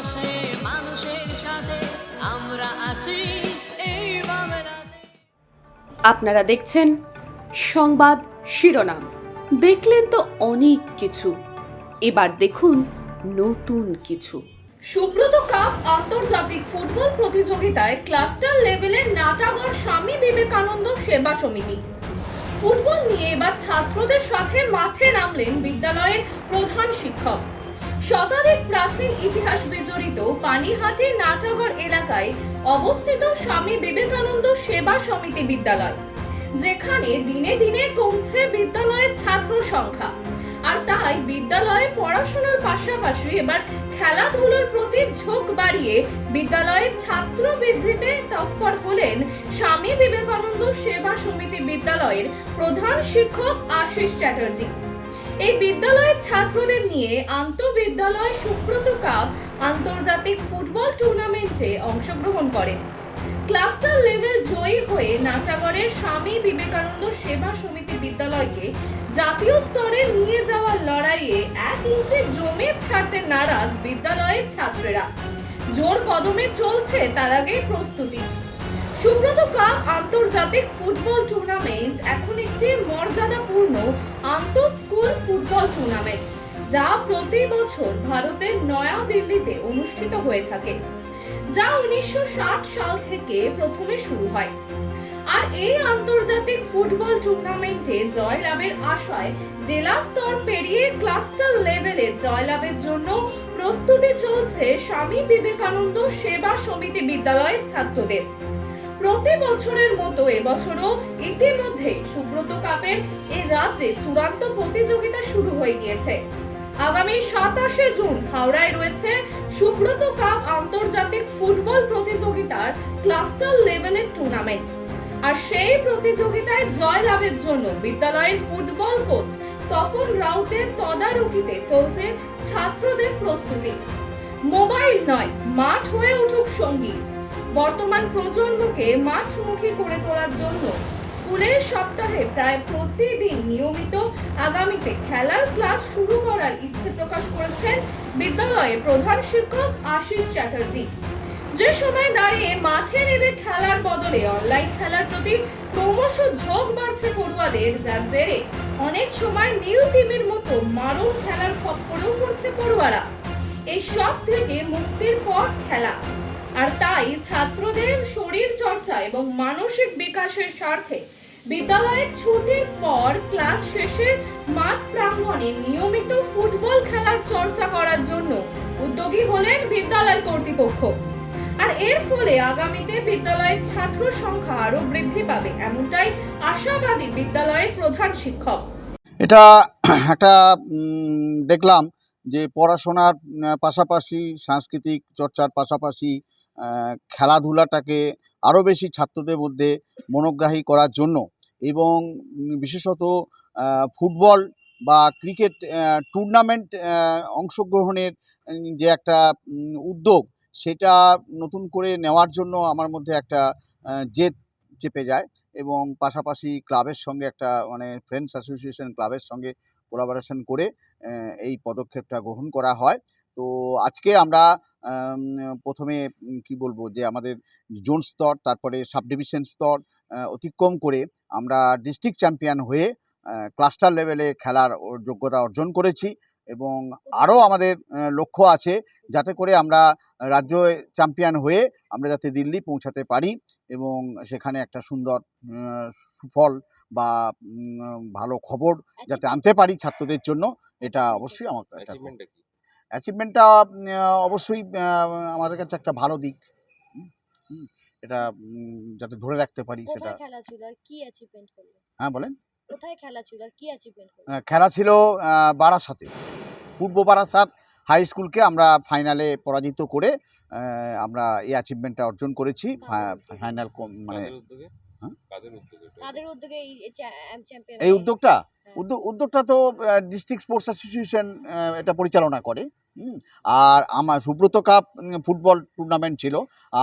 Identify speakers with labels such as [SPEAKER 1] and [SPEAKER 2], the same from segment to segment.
[SPEAKER 1] পাশে মানুষের সাথে আমরা আছি। এই
[SPEAKER 2] আপনারা দেখছেন সংবাদ শিরোনাম। দেখলেন তো অনেক কিছু। এবার দেখুন নতুন কিছু।
[SPEAKER 3] সুব্রত কাপ আন্তর্জাতিক ফুটবল প্রতিযোগিতায় ক্লাস্টার লেভেলের নাটাগড় স্বামী বিবেকানন্দ সেবা সমিতি। ফুটবল নিয়ে এবার ছাত্রদের সাথে মাঠে নামলেন বিদ্যালয়ের প্রধান শিক্ষক। শতাধিক প্রাচীন ইতিহাস বিজড়িত পানিহাটি নাটাগড় এলাকায় অবস্থিত স্বামী বিবেকানন্দ সেবা সমিতি বিদ্যালয়, যেখানে দিনে দিনে কমছে বিদ্যালয়ের ছাত্র সংখ্যা। আর তাই বিদ্যালয়ে পড়াশোনার পাশাপাশি এবার খেলাধুলোর প্রতি ঝোঁক বাড়িয়ে বিদ্যালয়ের ছাত্র বৃদ্ধিতে তৎপর হলেন স্বামী বিবেকানন্দ সেবা সমিতি বিদ্যালয়ের প্রধান শিক্ষক আশিস চ্যাটার্জি। এই বিদ্যালয়ের ছাত্রদের নিয়ে আন্তঃবিদ্যালয় সুব্রত কাপ আন্তর্জাতিক ফুটবল টুর্নামেন্টে অংশগ্রহণ করেন ক্লাস্টার লেভেল জয়ী হয়ে নাটাগড়ের স্বামী বিবেকানন্দ সেবা সমিতি বিদ্যালয়কে জাতীয় স্তরে নিয়ে যাওয়ার লড়াইয়ে এক ইঞ্চি জমি ছাড়তে নারাজ বিদ্যালয়ের ছাত্রেরা। জোর কদমে চলছে তার আগে প্রস্তুতি। সুব্রত কাপ আন্তর্জাতিক ফুটবল টুর্নামেন্ট এখন একটি মর্যাদাপূর্ণ আন্তঃ স্কুল ফুটবল টুর্নামেন্ট, যা প্রতি বছর ভারতের নয়া দিল্লিতে অনুষ্ঠিত হয়ে থাকে, যা উনিশশো সাল থেকে প্রথমে শুরু হয়। আর এই আন্তর্জাতিক ফুটবল টুর্নামেন্টে জয়লাভের আশায় জেলা স্তর পেরিয়ে ক্লাস্টার লেভেলে জয়লাভের জন্য প্রস্তুতি চলছে স্বামী বিবেকানন্দ সেবা সমিতি বিদ্যালয়ের ছাত্রদের। প্রতি বছরের মতো এবছরও ইতিমধ্যে সুব্রত কাপের এই রাজ্যে চূড়ান্ত প্রতিযোগিতা শুরু হয়ে গিয়েছে। আগামী সাতাশে জুন হাওড়ায় রয়েছে সুব্রত কাপ আন্তর্জাতিক ফুটবল প্রতিযোগিতার ক্লাস্টার লেভেলের টুর্নামেন্ট। আর সেই প্রতিযোগিতায় জয় লাভের জন্য বিদ্যালয়ের ফুটবল কোচ তপন রাউতের তদারকিতে চলছে ছাত্রদের প্রস্তুতি। মোবাইল নয়, মাঠ হয়ে উঠুক সঙ্গী। বর্তমান প্রজন্মকে মাঠমুখী করে তোলার জন্য স্কুলের সপ্তাহে প্রায় প্রতিদিন নিয়মিত আগামীতে খেলার ক্লাস শুরু করার ইচ্ছে প্রকাশ করেছেন বিদ্যালয়ের প্রধান শিক্ষক আশিস চ্যাটার্জি। যে সময় দাঁড়িয়ে মাঠে নেমে খেলার বদলে অনলাইন খেলার প্রতি ক্রমশ ঝোঁক বাড়ছে পড়ুয়াদের, যার জেরে অনেক সময় নীল টিমের মতো মারণ খেলার খপ্পরেও পড়ছে পড়ুয়ারা। এই সব থেকে মুক্তির পর খেলা। আর তাই ছাত্রদের শরীর চর্চা এবং মানসিক বিকাশের স্বার্থে বিদ্যালয়ের ছুটির পর ক্লাস শেষে মাঠ প্রাঙ্গণে নিয়মিত ফুটবল খেলার চর্চা করার জন্য উদ্যোগী হলেন বিদ্যালয় কর্তৃপক্ষ। আর এর ফলে আগামীতে বিদ্যালয়ের ছাত্র সংখ্যা আরও বৃদ্ধি পাবে, এমনটাই আশাবাদী বিদ্যালয়ের প্রধান শিক্ষক।
[SPEAKER 4] এটা একটা দেখলাম যে পড়াশোনার পাশাপাশি সাংস্কৃতিক চর্চার পাশাপাশি খেলাধুলাটাকে আরও বেশি ছাত্রদের মধ্যে মনোগ্রাহী করার জন্য এবং বিশেষত ফুটবল বা ক্রিকেট টুর্নামেন্ট অংশগ্রহণের যে একটা উদ্যোগ সেটা নতুন করে নেওয়ার জন্য আমার মধ্যে একটা জেদ চেপে যায় এবং পাশাপাশি ক্লাবের সঙ্গে একটা মানে ফ্রেন্ডস অ্যাসোসিয়েশন ক্লাবের সঙ্গে কোলাবোরেশন করে এই পদক্ষেপটা গ্রহণ করা হয়। তো আজকে আমরা প্রথমে কি বলব যে আমাদের জোন স্তর, তারপরে সাব ডিভিশন স্তর অতিক্রম করে আমরা ডিস্ট্রিক্ট চ্যাম্পিয়ন হয়ে ক্লাস্টার লেভেলে খেলার যোগ্যতা অর্জন করেছি এবং আরও আমাদের লক্ষ্য আছে যাতে করে আমরা রাজ্য চ্যাম্পিয়ন হয়ে আমরা যাতে দিল্লি পৌঁছাতে পারি এবং সেখানে একটা সুন্দর সুফল বা ভালো খবর যাতে আনতে পারি ছাত্রদের জন্য এটা অবশ্যই আমার অ্যাচিভমেন্টটা অবশ্যই আমাদের কাছে একটা ভালো দিক। এটা যাতে ধরে রাখতে পারি সেটা।
[SPEAKER 5] কোথায় খেলা ছিল আর কি অ্যাচিভমেন্ট করলে?
[SPEAKER 4] হ্যাঁ বলেন।
[SPEAKER 5] কোথায় খেলা ছিল আর কি অ্যাচিভমেন্ট করলে?
[SPEAKER 4] আহ, খেলা ছিল আহ, বারাসাতে। পূর্ব বারাসাত হাই স্কুলকে আমরা ফাইনালে পরাজিত করে আমরা এই অ্যাচিভমেন্টটা অর্জন করেছি। ফাইনাল মানে হ্যাঁ?
[SPEAKER 5] কাদের উদ্যোগে এই চ্যাম্পিয়ন
[SPEAKER 4] এই উদ্যোগটা? উদ্যোগ উদ্যোগটা তো ডিস্ট্রিক্ট স্পোর্টস অ্যাসোসিয়েশন এটা পরিচালনা করে আর আমার সুব্রত কাপ ফুটবল টুর্নামেন্ট ছিল।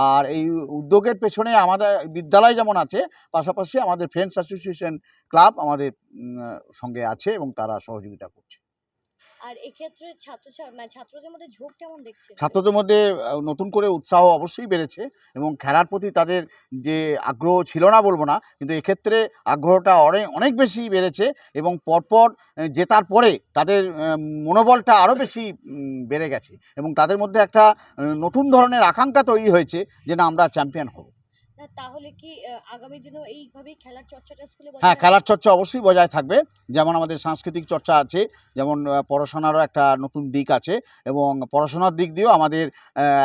[SPEAKER 4] আর এই উদ্যোগের পেছনে আমাদের বিদ্যালয় যেমন আছে পাশাপাশি আমাদের ফ্রেন্ডস অ্যাসোসিয়েশন ক্লাব আমাদের সঙ্গে আছে এবং তারা সহযোগিতা করছে।
[SPEAKER 5] আর এক্ষেত্রে ছাত্র মানে ছাত্রদের মধ্যে ঝোঁক কেমন দেখছেন?
[SPEAKER 4] ছাত্রদের মধ্যে নতুন করে উৎসাহ অবশ্যই বেড়েছে এবং খেলার প্রতি তাদের যে আগ্রহ ছিল না বলব না, কিন্তু এক্ষেত্রে আগ্রহটা অনেক অনেক বেশি বেড়েছে এবং পরপর জেতার পরে তাদের মনোবলটা আরও বেশি বেড়ে গেছে এবং তাদের মধ্যে একটা নতুন ধরনের আকাঙ্ক্ষা তৈরি হয়েছে যে না, আমরা চ্যাম্পিয়ন হব।
[SPEAKER 5] তাহলে কি আগামী দিনেও এইভাবেই খেলার চর্চাটা স্কুলে
[SPEAKER 4] হ্যাঁ খেলার চর্চা অবশ্যই বজায় থাকবে। যেমন আমাদের সাংস্কৃতিক চর্চা আছে যেমন পড়াশোনারও একটা নতুন দিক আছে এবং পড়াশোনার দিক দিয়েও আমাদের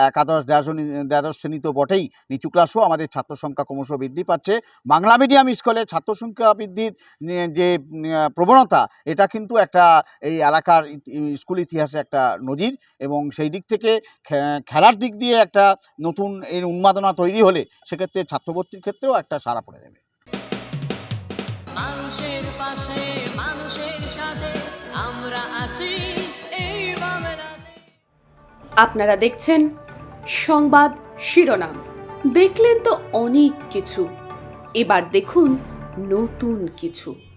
[SPEAKER 4] একাদশ দ্বাদশ দ্বাদশ শ্রেণি তো বটেই। নিচু ক্লাসও আমাদের ছাত্র সংখ্যা ক্রমশ বৃদ্ধি পাচ্ছে। বাংলা মিডিয়াম স্কুলে ছাত্র সংখ্যা বৃদ্ধির যে প্রবণতা এটা কিন্তু একটা এই এলাকার স্কুল ইতিহাসে একটা নজির এবং সেই দিক থেকে খেলার দিক দিয়ে একটা নতুন এর উন্মাদনা তৈরি হলে সেক্ষেত্রে ছাত্রভর্তির ক্ষেত্রেও একটা সারা পড়ে যাবে।
[SPEAKER 1] মানুষের পাশে মানুষের সাথে আমরা আছি এই
[SPEAKER 2] আপনারা দেখছেন সংবাদ শিরোনাম। দেখলেন তো অনেক কিছু। এবার দেখুন নতুন কিছু।